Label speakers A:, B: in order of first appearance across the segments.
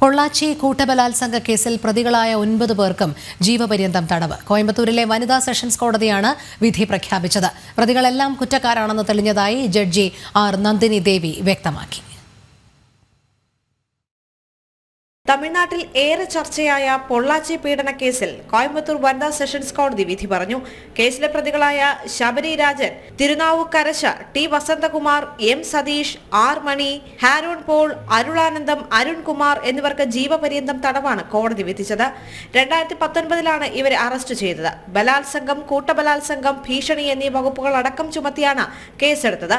A: പൊള്ളാച്ചി കൂട്ടബലാത്സംഗ കേസിൽ പ്രതികളായ ഒൻപത് പേർക്കും ജീവപര്യന്തം തടവ്. കോയമ്പത്തൂരിലെ വനിതാ സെഷൻസ് കോടതിയാണ് വിധി പ്രഖ്യാപിച്ചത്. പ്രതികളെല്ലാം കുറ്റക്കാരാണെന്ന് തെളിഞ്ഞതായി ജഡ്ജി ആർ നന്ദിനി ദേവി വ്യക്തമാക്കി.
B: തമിഴ്നാട്ടിൽ ഏറെ ചർച്ചയായ പൊള്ളാച്ചി പീഡന കേസിൽ കോയമ്പത്തൂർ വനിതാ സെഷൻസ് കോടതി വിധി പറഞ്ഞു. കേസിലെ പ്രതികളായ Sabari Rajan Thirunavukkarasu T Vasanthakumar M Satheesh R Mani Haron Paul Arulanandam Arunkumar എന്നിവർക്ക് ജീവപര്യന്തം തടവാണ് കോടതി വിധിച്ചത്. രണ്ടായിരത്തി പത്തൊൻപതിലാണ് ഇവരെ അറസ്റ്റ് ചെയ്തത്. ബലാത്സംഗം കൂട്ടബലാത്സംഗം ഭീഷണി എന്നീ വകുപ്പുകൾ അടക്കം ചുമത്തിയാണ് കേസെടുത്തത്.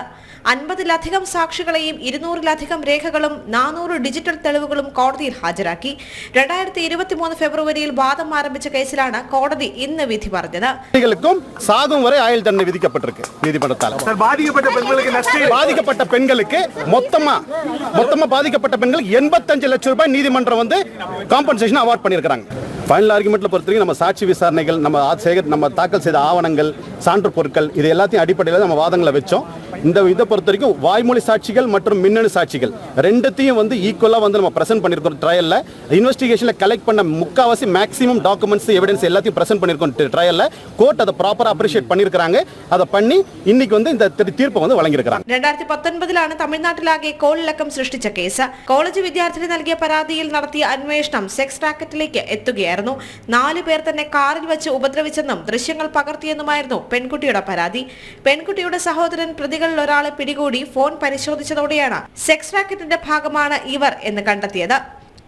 B: അൻപതിലധികം സാക്ഷികളെയും ഇരുന്നൂറിലധികം രേഖകളും നാനൂറ് ഡിജിറ്റൽ തെളിവുകളും കോടതിയിൽ ഹാജരാക്കി രണ്ടായിരത്തി ഇരുപത്തിമൂന്ന് ഫെബ്രുവരിയിൽ വാദം ആരംഭിച്ച കേസിലാണ് കോടതി ഇന്ന് വിധി പറഞ്ഞത്
C: குற்றவாளிகளுக்கும் சாகும் வரை ஆயுள் தண்டனை விதிக்கப்பட்டிருக்கு நீதிமன்றத்தால்
D: சார் பாதிக்கப்பட்ட பெண்களுக்கு நஷ்ட
C: பாதிக்கப்பட்ட பெண்களுக்கு மொத்தமா மொத்தமா பாதிக்கப்பட்ட பெண்களுக்கு எண்பத்தஞ்சு லட்சம் ரூபாய் நீதிமன்றம் வந்து காம்பன்சேஷன் அவார்ட் பண்ணியிருக்காங்க ஃபைனல் ஆர்குமெண்ட்ல பொறுத்த வரைக்கும் நம்ம சாட்சி விசாரணைகள் நம்ம ஆ- சேகர் நம்ம தாக்கல் செய்த ஆவணங்கள் சான்று பொருட்கள் இது எல்லாத்தையும் அடிப்படையில் நம்ம வாதங்களை வச்சோம் இந்த இதை பொறுத்த வரைக்கும் வாய்மொழி சாட்சிகள் மற்றும் மின்னணு சாட்சிகள் ரெண்டுத்தையும் வந்து ஈக்குவலாக வந்து நம்ம ப்ரெசென்ட் பண்ணியிருக்கோம் ட்ரையலில் இன்வெஸ்டிகேஷனில் கலெக்ட் பண்ண முக்காவாசி மேக்ஸிமம் டாக்குமெண்ட்ஸ் எவிடன்ஸ் எல்லாத்தையும் ப்ரெசென்ட் பண்ணியிருக்கோம் ட்ரையலில் கோர்ட் அதை ப்ராப்பராக அப்ரிஷியேட் பண்ணியிருக்காங்க அதை பண்ணி இன்னைக்கு வந்து இந்த தி- தீர்ப்பை வந்து வழங்கியிருக்கிறாங்க
B: രണ്ടായിരത്തി പത്തൊൻപതിലാണ് തമിഴ്നാട്ടിലാകെ കോളിളക്കം സൃഷ്ടിച്ച കേസ് കോളേജ് വിദ്യാർത്ഥിനി നൽകിയ പരാതിയിൽ നടത്തിയ അന്വേഷണം സെക്സ് റാക്കറ്റിലേക്ക് എത്തുകയായിരുന്നു നാലു പേർ തന്നെ കാറിൽ വെച്ച് ഉപദ്രവിച്ചെന്നും ദൃശ്യങ്ങൾ പകർത്തിയെന്നുമായിരുന്നു പെൺകുട്ടിയുടെ പരാതി. പെൺകുട്ടിയുടെ സഹോദരൻ പ്രതികളിൽ ഒരാളെ പിടികൂടി ഫോൺ പരിശോധിച്ചതോടെയാണ് സെക്സ് റാക്കറ്റിന്റെ ഭാഗമാണ് ഇവർ എന്ന് കണ്ടെത്തിയത്.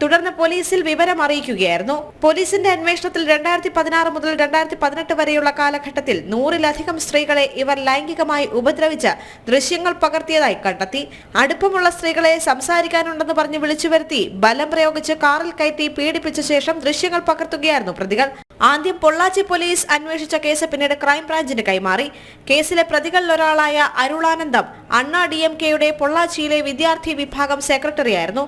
B: തുടർന്ന് പോലീസിൽ വിവരം അറിയിക്കുകയായിരുന്നു. പോലീസിന്റെ അന്വേഷണത്തിൽ രണ്ടായിരത്തി പതിനാറ് മുതൽ രണ്ടായിരത്തി പതിനെട്ട് വരെയുള്ള കാലഘട്ടത്തിൽ നൂറിലധികം സ്ത്രീകളെ ഇവർ ലൈംഗികമായി ഉപദ്രവിച്ച ദൃശ്യങ്ങൾ പകർത്തിയതായി കണ്ടെത്തി. അടുപ്പമുള്ള സ്ത്രീകളെ സംസാരിക്കാനുണ്ടെന്ന് പറഞ്ഞ് വിളിച്ചുവരുത്തി ബലം പ്രയോഗിച്ച് കാറിൽ കയറ്റി പീഡിപ്പിച്ച ശേഷം ദൃശ്യങ്ങൾ പകർത്തുകയായിരുന്നു പ്രതികൾ. ആദ്യം പൊള്ളാച്ചി പോലീസ് അന്വേഷിച്ച കേസ് പിന്നീട് ക്രൈംബ്രാഞ്ചിന് കൈമാറി. കേസിലെ പ്രതികളിൽ ഒരാളായ അരുളാനന്ദം അണ്ണാ ഡി എം കെയുടെ പൊള്ളാച്ചിയിലെ വിദ്യാർത്ഥി വിഭാഗം സെക്രട്ടറിയായിരുന്നു.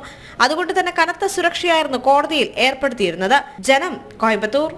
B: അതുകൊണ്ട് തന്നെ കനത്ത സുരക്ഷയായിരുന്നു കോടതിയിൽ ഏർപ്പെടുത്തിയിരുന്നത്. ജനം കോയമ്പത്തൂർ.